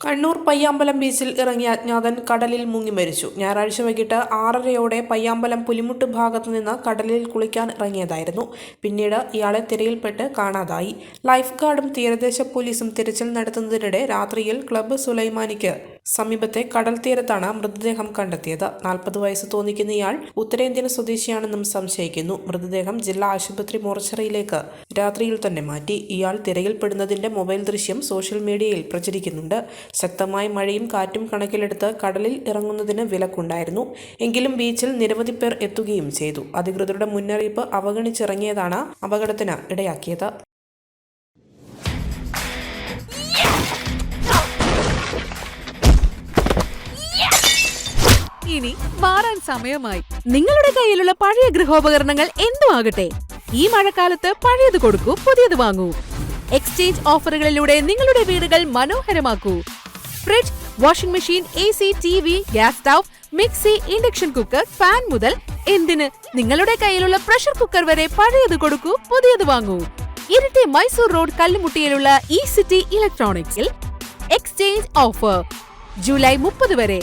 കണ്ണൂർ പയ്യാമ്പലം ബീച്ചിൽ ഇറങ്ങിയ അജ്ഞാതൻ കടലിൽ മുങ്ങി മരിച്ചു. ഞായറാഴ്ച വൈകിട്ട് ആറരയോടെ പയ്യാമ്പലം പുലിമുട്ട് ഭാഗത്തു നിന്ന് കടലിൽ കുളിക്കാൻ ഇറങ്ങിയതായിരുന്നു. പിന്നീട് ഇയാളെ തിരയിൽപ്പെട്ട് കാണാതായി. ലൈഫ് ഗാർഡും തീരദേശ പോലീസും തിരച്ചിൽ നടത്തുന്നതിനിടെ രാത്രിയിൽ ക്ലബ്ബ് സുലൈമാനിക്ക് സമീപത്തെ കടൽ തീരത്താണ് മൃതദേഹം കണ്ടെത്തിയത്. നാൽപ്പത് വയസ്സ് തോന്നിക്കുന്ന ഇയാൾ ഉത്തരേന്ത്യൻ സ്വദേശിയാണെന്നും സംശയിക്കുന്നു. മൃതദേഹം ജില്ലാ ആശുപത്രി മോർച്ചറിയിലേക്ക് രാത്രിയിൽ തന്നെ മാറ്റി. ഇയാൾ തിരയിൽപ്പെടുന്നതിന്റെ മൊബൈൽ ദൃശ്യം സോഷ്യൽ മീഡിയയിൽ പ്രചരിക്കുന്നുണ്ട്. ശക്തമായ മഴയും കാറ്റും കണക്കിലെടുത്ത് കടലിൽ ഇറങ്ങുന്നതിന് വിലക്കുണ്ടായിരുന്നു. എങ്കിലും ബീച്ചിൽ നിരവധി പേർ എത്തുകയും ചെയ്തു. അധികൃതരുടെ മുന്നറിയിപ്പ് അവഗണിച്ചിറങ്ങിയതാണ് അപകടത്തിന് ഇടയാക്കിയത്. ഇനി മാറാൻ സമയമായി. നിങ്ങളുടെ കയ്യിലുള്ള പഴയ ഗൃഹോപകരണങ്ങൾ എന്തും ആകട്ടെ. ഈ മഴക്കാലത്ത് പഴയത് കൊടുക്കൂ പുതിയത് വാങ്ങൂ. എക്സ്ചേഞ്ച് ഓഫറുകളിലൂടെ നിങ്ങളുടെ വീടുകൾ മനോഹരമാക്കൂ. Fridge washing machine A C T V gas stove mixie induction cooker fan മുതൽ എന്തിന്? നിങ്ങളുടെ കയ്യിലുള്ള പ്രഷർ കുക്കർ വരെ പഴയത് കൊടുക്കൂ പുതിയത് വാങ്ങൂ. ഇരട്ടി മൈസൂർ റോഡ് കല്ലുമുട്ടിയിലുള്ള ഇ സിറ്റി ഇലക്ട്രോണിക്സിൽ എക്സ്ചേഞ്ച് ഓഫർ ജൂലൈ മുപ്പത് വരെ.